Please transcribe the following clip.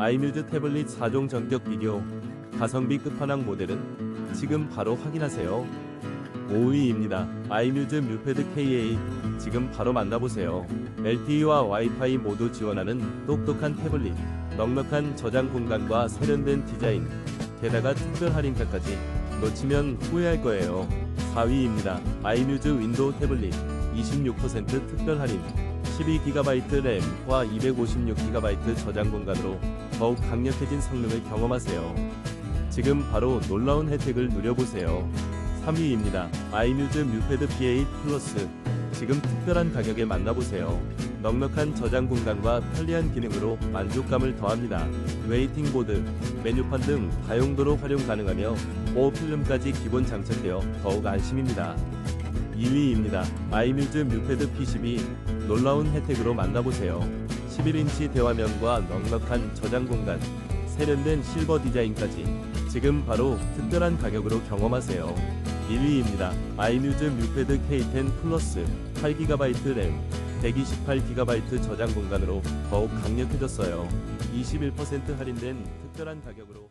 아이뮤즈 태블릿 4종 전격 비디오 가성비 끝판왕 모델은 지금 바로 확인하세요. 5위입니다. 아이뮤즈 뮤패드 KA 지금 바로 만나보세요. LTE와 와이파이 모두 지원하는 똑똑한 태블릿, 넉넉한 저장 공간과 세련된 디자인, 게다가 특별 할인가까지 놓치면 후회할 거예요. 4위입니다. 아이뮤즈 윈도우 태블릿 26% 특별 할인 12GB 램과 256GB 저장 공간으로 더욱 강력해진 성능을 경험하세요. 지금 바로 놀라운 혜택을 누려보세요. 3위입니다. 아이뮤즈 뮤패드 P8 플러스 지금 특별한 가격에 만나보세요. 넉넉한 저장 공간과 편리한 기능으로 만족감을 더합니다. 웨이팅 보드, 메뉴판 등 다용도로 활용 가능하며 보호 필름까지 기본 장착되어 더욱 안심입니다. 2위입니다. 아이뮤즈 뮤패드 P12 놀라운 혜택으로 만나보세요. 11인치 대화면과 넉넉한 저장 공간, 세련된 실버 디자인까지 지금 바로 특별한 가격으로 경험하세요. 1위입니다. 아이뮤즈 뮤패드 K10 플러스 8GB 램, 128GB 저장 공간으로 더욱 강력해졌어요. 21% 할인된 특별한 가격으로